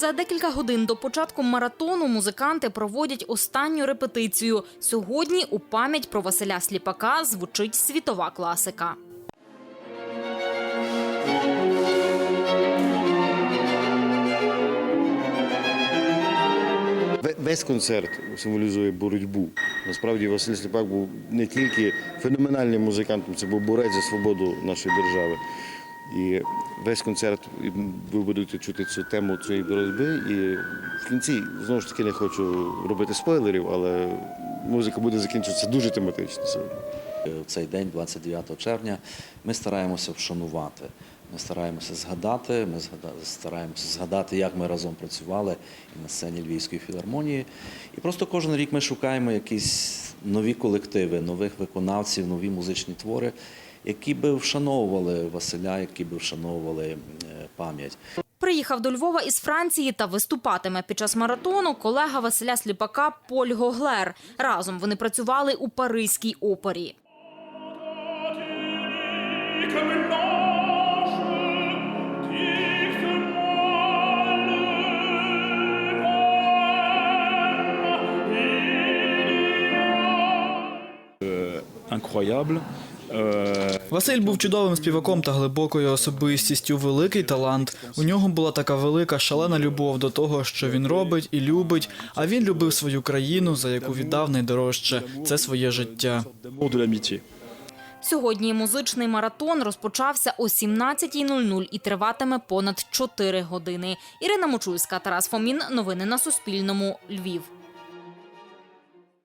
За декілька годин до початку маратону музиканти проводять останню репетицію. Сьогодні у пам'ять про Василя Сліпака звучить світова класика. Весь концерт символізує боротьбу. Насправді Василь Сліпак був не тільки феноменальним музикантом, це був борець за свободу нашої держави. І весь концерт ви будете чути цю тему цієї боротьби. І в кінці знову ж таки не хочу робити спойлерів, але музика буде закінчуватися дуже тематично сьогодні. В цей день, 29 червня, ми стараємося вшанувати. Ми стараємося згадати. Ми стараємося згадати, як ми разом працювали і на сцені Львівської філармонії. І просто кожен рік ми шукаємо якісь нові колективи, нових виконавців, нові музичні твори, які би вшановували Василя, які би вшановували е, пам'ять. Приїхав до Львова із Франції та виступатиме під час маратону колега Василя Сліпака Поль Гоглер. Разом вони працювали у Паризькій опері. poème. incroyable. Василь був чудовим співаком та глибокою особистістю, великий талант. У нього була така велика шалена любов до того, що він робить і любить. А він любив свою країну, за яку віддав найдорожче це своє життя. Сьогодні музичний маратон розпочався о 17.00 і триватиме понад 4 години. Ірина Мочульська, Тарас Фомін. Новини на Суспільному. Львів.